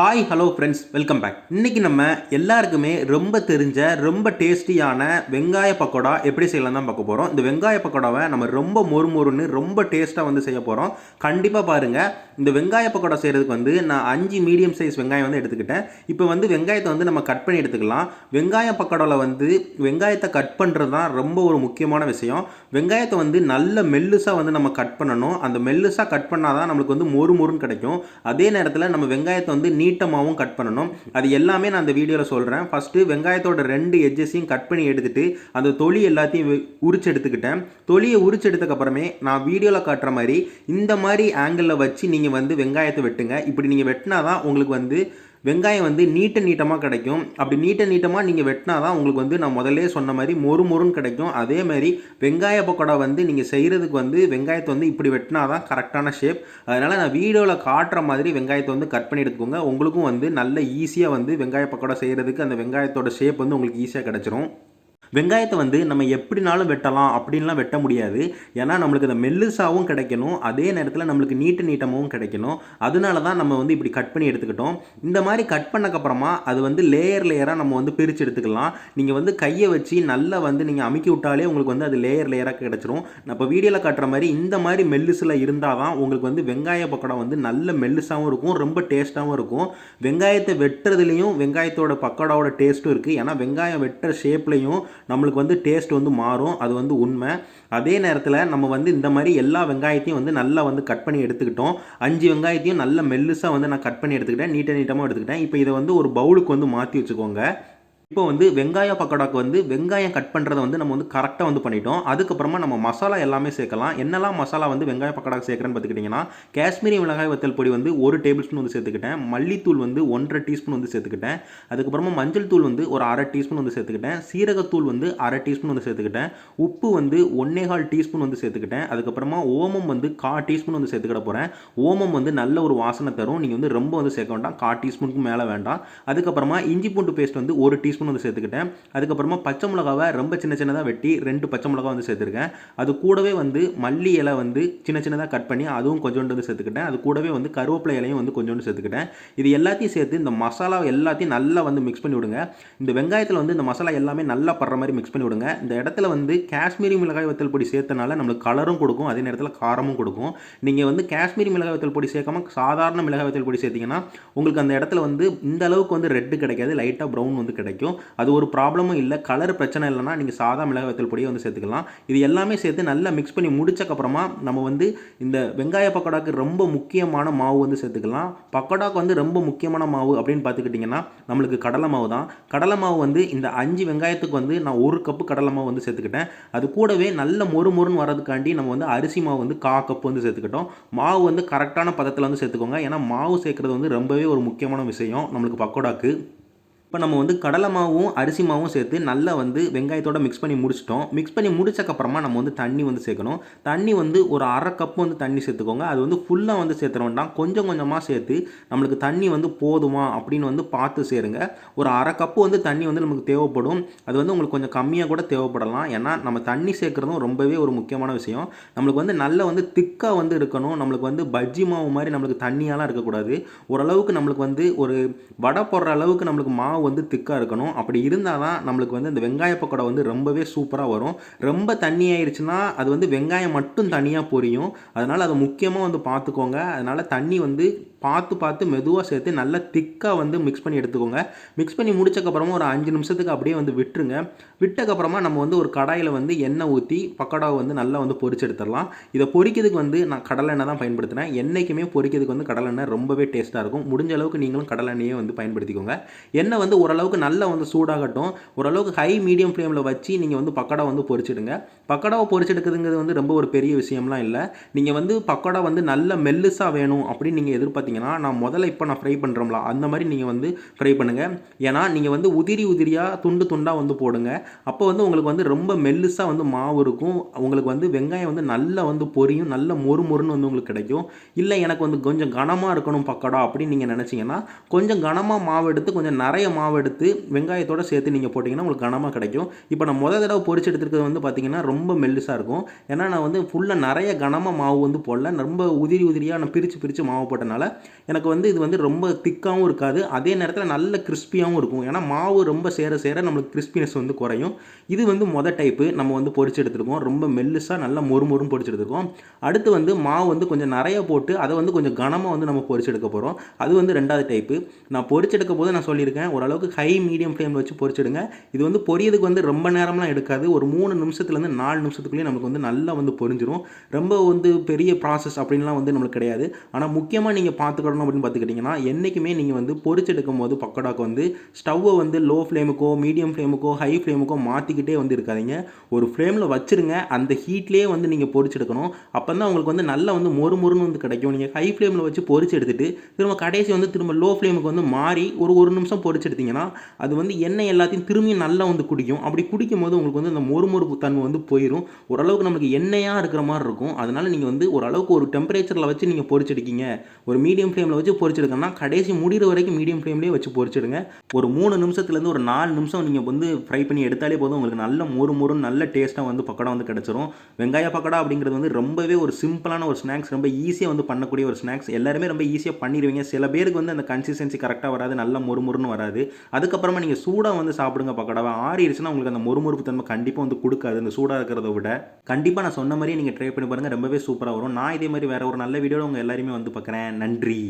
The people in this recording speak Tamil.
Hi hello friends welcome back இன்றைக்கி நம்ம எல்லாருக்குமே ரொம்ப தெரிஞ்ச ரொம்ப டேஸ்டியான வெங்காய பக்கோடா எப்படி செய்யலாம் தான் பார்க்க போகிறோம் இந்த வெங்காய பக்கோடாவை நம்ம ரொம்ப மொறு மொறுன்னு ரொம்ப டேஸ்ட்டாக வந்து செய்ய போகிறோம் கண்டிப்பாக பாருங்கள் இந்த வெங்காய பக்கோடா செய்கிறதுக்கு வந்து நான் அஞ்சு மீடியம் சைஸ் வெங்காயம் வந்து எடுத்துக்கிட்டேன். இப்போ வந்து வெங்காயத்தை வந்து நம்ம கட் பண்ணி எடுத்துக்கலாம். வெங்காய பக்கோடாவில் வந்து வெங்காயத்தை கட் பண்ணுறது தான் ரொம்ப ஒரு முக்கியமான விஷயம். வெங்காயத்தை வந்து நல்ல மெல்லுசாக வந்து நம்ம கட் பண்ணணும். அந்த மெல்லுசாக கட் பண்ணால் தான் நம்மளுக்கு வந்து மொறு மொறுன்னு கிடைக்கும். அதே நேரத்தில் நம்ம வெங்காயத்தை வந்து நீட்டமாகவும் கட் பண்ணணும். அது எல்லாமே நான் அந்த வீடியோவில் சொல்கிறேன் ஃபஸ்ட்டு வெங்காயத்தோட ரெண்டு எட்ஜஸையும் கட் பண்ணி எடுத்துகிட்டு அந்த தொலி எல்லாத்தையும் வெ- உரிச்சு எடுத்துக்கிட்டேன். தொலியை உரிச்சு எடுத்ததுக்கப்புறமே நான் வீடியோவில் காட்டுற மாதிரி இந்த மாதிரி ஆங்கிளில் வச்சு நீங்கள் வந்து வெங்காயத்தை வெட்டுங்க. இப்படி நீங்கள் வெட்டினா தான் உங்களுக்கு வந்து வெங்காயம் வந்து நீட்ட நீட்டமாக கிடைக்கும். அப்படி நீட்ட நீட்டமாக நீங்கள் வெட்டினா தான் உங்களுக்கு வந்து நான் முதல்லே சொன்ன மாதிரி மொறு மொறுன்னு கிடைக்கும். அதே மாதிரி வெங்காய பக்கோடா வந்து நீங்கள் செய்கிறதுக்கு வந்து வெங்காயத்தை வந்து இப்படி வெட்டினா தான் கரெக்டான ஷேப் அதனால் நான் வீடியோவில் காட்டுற மாதிரி வெங்காயத்தை வந்து கட் பண்ணி எடுத்துக்கோங்க. உங்களுக்கும் வந்து நல்ல ஈஸியாக வந்து வெங்காய பக்கோடா செய்கிறதுக்கு அந்த வெங்காயத்தோட ஷேப் வந்து உங்களுக்கு ஈஸியாக கிடச்சிரும். வெங்காயத்தை வந்து நம்ம எப்படினாலும் வெட்டலாம் அப்படின்லாம் வெட்ட முடியாது. ஏன்னா நம்மளுக்கு அந்த மெல்லுசாவும் கிடைக்கணும். அதே நேரத்தில் நம்மளுக்கு நீட்டு நீட்டமாகவும் கிடைக்கணும். அதனால தான் நம்ம வந்து இப்படி கட் பண்ணி எடுத்துக்கிட்டோம். இந்த மாதிரி கட் பண்ணக்கப்புறமா அது வந்து லேயர் லேயராக நம்ம வந்து பிரித்து எடுத்துக்கலாம். நீங்கள் வந்து கையை வச்சு நல்லா வந்து நீங்கள் அமுக்கி விட்டாலே உங்களுக்கு வந்து அது லேயர் லேயராக கிடச்சிரும். நான் இப்போ வீடியோவில் காட்டுற மாதிரி இந்த மாதிரி மெல்லுசில் இருந்தால் தான் உங்களுக்கு வந்து வெங்காய பக்கோடா வந்து நல்ல மெல்லுசாகவும் இருக்கும். ரொம்ப டேஸ்ட்டாகவும் இருக்கும். வெங்காயத்தை வெட்டுறதுலையும் வெங்காயத்தோட பக்கோடாவோட டேஸ்ட்டும் இருக்குது ஏன்னா வெங்காயம் வெட்டுற ஷேப்லையும் நம்மளுக்கு வந்து டேஸ்ட் வந்து மாறும் அது வந்து உண்மை. அதே நேரத்தில் நம்ம வந்து இந்த மாதிரி எல்லா வெங்காயத்தையும் வந்து நல்லா வந்து கட் பண்ணி எடுத்துக்கிட்டோம். அஞ்சு வெங்காயத்தையும் நல்ல மெல்லுசாக வந்து நான் கட் பண்ணி எடுத்துக்கிட்டேன் நீட்டாக நீட்டமாக எடுத்துக்கிட்டேன். இப்போ இதை வந்து ஒரு பவுலுக்கு வந்து மாற்றி வச்சுக்கோங்க. இப்போ வந்து வெங்காய பக்கோடாக்கு வந்து வெங்காயம் கட் பண்ணுறதை வந்து நம்ம வந்து கரெக்டாக வந்து பண்ணிட்டோம். அதுக்கப்புறமா நம்ம மசாலா எல்லாமே சேர்க்கலாம். என்னெல்லாம் மசாலா வந்து வெங்காய பக்கோடாக்கு சேர்க்குறேன்னு பார்த்துக்கிட்டிங்கன்னா காஷ்மீரி மிளகாய் வத்தல் பொடி வந்து ஒரு டேபிள் ஸ்பூன் வந்து சேர்த்துக்கிட்டேன். மல்லித்தூள் வந்து ஒன்றரை டீஸ்பூன் வந்து சேர்த்துக்கிட்டேன். அதுக்கப்புறமா மஞ்சள் தூள் வந்து ஒரு அரை டீஸ்பூன் வந்து சேர்த்துக்கிட்டேன். சீரகத்தூள் வந்து அரை டீஸ்பூன் வந்து சேர்த்துக்கிட்டேன். உப்பு வந்து ஒன்னேகால் டீஸ்பூன் வந்து சேர்த்துக்கிட்டேன். அதுக்கப்புறமா ஓமம் வந்து கா டீஸ்பூன் வந்து சேர்த்துக்கிட போகிறேன் ஓமம் வந்து நல்ல ஒரு வாசனை தரும். நீங்கள் வந்து ரொம்ப வந்து சேர்க்க வேண்டாம். கா டீஸ்பூனுக்கு மேலே வேண்டாம். அதுக்கப்புறமா இஞ்சி பூண்டு பேஸ்ட் வந்து ஒரு டீஸ்பூன் வந்து சேர்த்துக்கிட்டேன். அதுக்கப்புறமா பச்சை மிளகாவை ரொம்ப சின்ன சின்னதாக வெட்டி ரெண்டு பச்சை மிளகா வந்து சேர்த்துருக்கேன். அது கூடவே வந்து மல்லி இலை வந்து சின்ன சின்னதாக கட் பண்ணி அதுவும் கொஞ்சோண்டு வந்து சேர்த்துக்கிட்டேன். அது கூடவே வந்து கருவேப்பிலை இலையும் வந்து கொஞ்சோண்டு சேர்த்துக்கிட்டேன். இது எல்லாத்தையும் சேர்த்து இந்த மசாலா எல்லாத்தையும் நல்லா வந்து மிக்ஸ் பண்ணி விடுங்க. இந்த வெங்காயத்தில் வந்து இந்த மசாலா எல்லாமே நல்லா படுற மாதிரி மிக்ஸ் பண்ணி விடுங்க. இந்த இடத்துல வந்து காஷ்மீரி மிளகாய் வத்தல் பொடி சேர்த்தனால நம்மளுக்கு கலரும் கொடுக்கும். அதே நேரத்தில் காரமும் கொடுக்கும். நீங்கள் வந்து காஷ்மீரி மிளகாய் வத்தல் பொடி சேர்க்காம சாதாரண மிளகாய் வத்தல் பொடி சேர்த்தீங்கன்னா உங்களுக்கு அந்த இடத்துல வந்து இந்த அளவுக்கு வந்து ரெட்டு கிடைக்காது. லைட்டாக ப்ரௌன் வந்து கிடைக்கும். அது ஒரு ப்ராப்ளமும் இல்லை. கலர் பிரச்சனை இல்லைன்னா நீங்கள் சாதா மிளகாய் வத்தல் பொடியை வந்து சேர்த்துக்கலாம். இது எல்லாமே சேர்த்து நல்லா மிக்ஸ் பண்ணி முடிச்சக்கப்புறமா நம்ம வந்து இந்த வெங்காய பக்கோடாக்கு ரொம்ப முக்கியமான மாவு வந்து சேர்த்துக்கலாம். பக்கோடாக்கு வந்து ரொம்ப முக்கியமான மாவு அப்படின்னு பார்த்துக்கிட்டிங்கன்னா நம்மளுக்கு கடலை மாவு தான். கடலை மாவு வந்து இந்த அஞ்சு வெங்காயத்துக்கு வந்து நான் ஒரு கப்பு கடலை மாவு வந்து சேர்த்துக்கிட்டேன். அது கூடவே நல்ல மொறு மொறுன்னு வரதுக்காண்டி நம்ம வந்து அரிசி மாவு வந்து கா கப்பு வந்து சேர்த்துக்கிட்டோம். மாவு வந்து கரெக்டான பதத்தில் வந்து சேர்த்துக்கோங்க. ஏன்னா மாவு சேர்க்குறது வந்து ரொம்பவே ஒரு முக்கியமான விஷயம் நம்மளுக்கு பக்கோடாக்கு. இப்போ நம்ம வந்து கடலை மாவும் அரிசி மாவும் சேர்த்து நல்லா வந்து வெங்காயத்தோட மிக்ஸ் பண்ணி முடிச்சிட்டோம். மிக்ஸ் பண்ணி முடிச்சக்கப்புறமா நம்ம வந்து தண்ணி வந்து சேர்க்கணும். தண்ணி வந்து ஒரு அரை கப் வந்து தண்ணி சேர்த்துக்கோங்க. அது வந்து ஃபுல்லாக வந்து சேர்த்துற வேண்டாம் கொஞ்சம் கொஞ்சமாக சேர்த்து நம்மளுக்கு தண்ணி வந்து போதுமா அப்படின்னு வந்து பார்த்து சேருங்க. ஒரு அரை கப்பு வந்து தண்ணி வந்து நமக்கு தேவைப்படும். அது வந்து உங்களுக்கு கொஞ்சம் கம்மியாக கூட தேவைப்படலாம். ஏன்னா நம்ம தண்ணி சேர்க்குறதும் ரொம்பவே ஒரு முக்கியமான விஷயம். நம்மளுக்கு வந்து நல்ல வந்து திக்காக வந்து இருக்கணும். நம்மளுக்கு வந்து பஜ்ஜி மாவு மாதிரி நம்மளுக்கு தண்ணியாலாம் இருக்கக்கூடாது. ஓரளவுக்கு நம்மளுக்கு வந்து ஒரு வடை போடுற அளவுக்கு நம்மளுக்கு மாவு வந்து திக்காக இருக்கணும். அப்படி இருந்தால் தான் நம்மளுக்கு வந்து இந்த வெங்காய பக்கோடா வந்து ரொம்பவே சூப்பராக வரும். ரொம்ப தண்ணி ஆயிடுச்சுன்னா அது வந்து வெங்காயம் மட்டும் தனியாக பொரியும். அதனால் அதை முக்கியமாக வந்து பார்த்துக்கோங்க. அதனால் தண்ணி வந்து பார்த்து பார்த்து மெதுவாக சேர்த்து நல்லா திக்காக வந்து மிக்ஸ் பண்ணி எடுத்துக்கோங்க. மிக்ஸ் பண்ணி முடிச்சக்கப்புறமா ஒரு அஞ்சு நிமிஷத்துக்கு அப்படியே வந்து விட்டுருங்க. விட்டக்கப்புறமா நம்ம வந்து ஒரு கடாயில் வந்து எண்ணெய் ஊற்றி பக்கோடாவை வந்து நல்லா வந்து பொரிச்சு எடுத்துடலாம். இதை பொரிக்கிறதுக்கு வந்து நான் கடலெண்ணெய் தான் பயன்படுத்துகிறேன் என்றைக்குமே பொரிக்கிறதுக்கு வந்து கடலெண்ணெய் ரொம்பவே டேஸ்ட்டாக இருக்கும். முடிஞ்ச அளவுக்கு நீங்களும் கடலெண்ணெயே வந்து பயன்படுத்திக்கோங்க. எண்ணெய் வந்து வந்து ஓரளவுக்கு நல்லா வந்து சூடாகட்டும். ஓரளவுக்கு ஹை மீடியம் ஃப்ளேமில் வச்சு நீங்கள் வந்து பக்கோடா வந்து பொரிச்சிடுங்க. பக்கோடாவை பொரிச்செடுக்கிறதுங்கிறது வந்து ரொம்ப ஒரு பெரிய விஷயம்லாம் இல்லை. நீங்கள் வந்து பக்கோடா வந்து நல்ல மெல்லுசாக வேணும் அப்படின்னு நீங்கள் எதிர்பார்த்தீங்கன்னா நான் முதல்ல இப்போ நான் ஃப்ரை பண்ணுறோம்ல அந்த மாதிரி நீங்கள் வந்து ஃப்ரை பண்ணுங்கள் ஏன்னா நீங்கள் வந்து உதிரி உதிரியாக துண்டு துண்டாக வந்து போடுங்க. அப்போ வந்து உங்களுக்கு வந்து ரொம்ப மெல்லுசாக வந்து மாவு இருக்கும். உங்களுக்கு வந்து வெங்காயம் வந்து நல்லா வந்து பொரியும் நல்ல மொறு மொறுன்னு வந்து உங்களுக்கு கிடைக்கும். இல்லை எனக்கு வந்து கொஞ்சம் கனமாக இருக்கணும் பக்கோடா அப்படின்னு நீங்கள் நினச்சிங்கன்னா கொஞ்சம் கனமாக மாவு எடுத்து கொஞ்சம் நிறைய மாவு எடுத்து வெங்காயத்தோடு சேர்த்து நீங்கள் போட்டிங்கன்னா உங்களுக்கு கனமாக கிடைக்கும். இப்போ நான் முதல் தடவை பொரிச்சு எடுத்துருக்கிறது வந்து பார்த்தீங்கன்னா ரொம்ப மெல்லுசாக இருக்கும். ஏன்னா நான் வந்து ஃபுல்லாக நிறைய கனமாக மாவு வந்து போடல. ரொம்ப உதிரி உதிரியாக நான் பிரித்து பிரித்து மாவு போட்டனால எனக்கு வந்து இது வந்து ரொம்ப திக்காகவும் இருக்காது. அதே நேரத்தில் நல்ல கிறிஸ்பியாகவும் இருக்கும். ஏன்னா மாவு ரொம்ப சேர சேர நம்மளுக்கு கிறிஸ்பினஸ் வந்து குறையும். இது வந்து மொதல் டைப்பு நம்ம வந்து பொரிச்சு எடுத்துருக்கோம். ரொம்ப மெல்லுசாக நல்லா மொறு மொறுன்னு பொரிச்சு எடுத்துருக்கோம். அடுத்து வந்து மாவு வந்து கொஞ்சம் நிறைய போட்டு அதை வந்து கொஞ்சம் கனமாக வந்து நம்ம பொரிச்சு எடுக்க போகிறோம் அது வந்து ரெண்டாவது டைப்பு நான் பொரிச்சு எடுக்க போது நான் சொல்லியிருக்கேன் ஒரு அளவுக்கு ஹை மீடியம் ஃப்ளேமில் வச்சு பொரிச்சிடுங்க. இது வந்து பொரியதுக்கு வந்து ரொம்ப நேரம்லாம் எடுக்காது. ஒரு மூணு நிமிஷத்துலேருந்து நாலு நிமிஷத்துக்குள்ளேயே நமக்கு வந்து நல்லா வந்து பொரிஞ்சிரும். ரொம்ப வந்து பெரிய ப்ராசஸ் அப்படின்லாம் வந்து நம்மளுக்கு கிடையாது. ஆனால் முக்கியமாக நீங்கள் பார்த்துக்கணும் அப்படின்னு பார்த்துக்கிட்டிங்கன்னா என்றைக்குமே நீங்கள் வந்து பொரிச்செடுக்கும் போது பக்கோடாக்கு வந்து ஸ்டவ்வை வந்து லோ ஃப்ளேமுக்கோ மீடியம் ஃப்ளேமுக்கோ ஹை ஃப்ளேமுக்கோ மாற்றிக்கிட்டே வந்து இருக்காதீங்க. ஒரு ஃப்ளேமில் வச்சுருங்க. அந்த ஹீட்லேயே வந்து நீங்கள் பொரிச்செடுக்கணும். அப்போ தான் உங்களுக்கு வந்து நல்லா வந்து மொறு மொறுன்னு வந்து கிடைக்கும். நீங்கள் ஹை ஃப்ளேமில் வச்சு பொரிச்சு எடுத்துட்டு திரும்ப கடைசி வந்து திரும்ப லோ ஃப்ளேமுக்கு வந்து மாறி ஒரு ஒரு நிமிஷம் பொரிச்சு எடுத்தீங்கன்னா அது வந்து எண்ணெய் எல்லாத்தையும் திரும்பியும் நல்லா வந்து குடிக்கும். அப்படி குடிக்கும் போது உங்களுக்கு வந்து அந்த மொறுமொறுப்பு தன்மை வந்து போயிடும் ஓரளவுக்கு நம்மளுக்கு எண்ணெயாக இருக்கிற மாதிரி இருக்கும். அதனால் நீங்கள் வந்து ஓரளவுக்கு ஒரு டெம்பரேச்சரில் வச்சு நீங்கள் பொரிச்செடுக்கீங்க ஒரு மீடியம் ஃப்ளேமில் வச்சு பொரிச்செடுக்கணும்னா கடைசி முடிகிற வரைக்கும் மீடியம் ஃப்ளேம்லேயே வச்சு பொரிச்சிடுங்க ஒரு மூணு நிமிஷத்துலேருந்து ஒரு நாலு நிமிஷம் நீங்கள் வந்து ஃப்ரை பண்ணி எடுத்தாலே போதும். உங்களுக்கு நல்ல மொறு மொறுன்னு நல்ல டேஸ்ட்டாக வந்து பக்கோடா வந்து கிடச்சிரும். வெங்காய பக்கோடா அப்படிங்கிறது வந்து ரொம்பவே ஒரு சிம்பிளான ஒரு ஸ்நாக்ஸ் ரொம்ப ஈஸியாக வந்து பண்ணக்கூடிய ஒரு ஸ்நாக்ஸ் எல்லாருமே ரொம்ப ஈஸியாக பண்ணிடுவீங்க சில பேருக்கு வந்து அந்த கன்சிஸ்டன்சி கரெக்டாக வராது. நல்ல மொறுமொறுன்னு வராது. அதுக்கப்புறமா நீங்கள் சூடாக வந்து சாப்பிடுங்க பக்கோடாவை ஆறிடுச்சுன்னா உங்களுக்கு அந்த மொறுமொறுப்பு தன்மை கண்டிப்பாக வந்து கொடுக்காது. அந்த சூடாக இருக்கிறத விட கண்டிப்பாக நான் சொன்ன மாதிரியே நீங்கள் ட்ரை பண்ணி பாருங்கள் ரொம்பவே சூப்பராக வரும். நான் இதே மாதிரி வேறு ஒரு நல்ல வீடியோவில் உங்கள் எல்லாருமே வந்து பார்க்குறேன். நன்றி.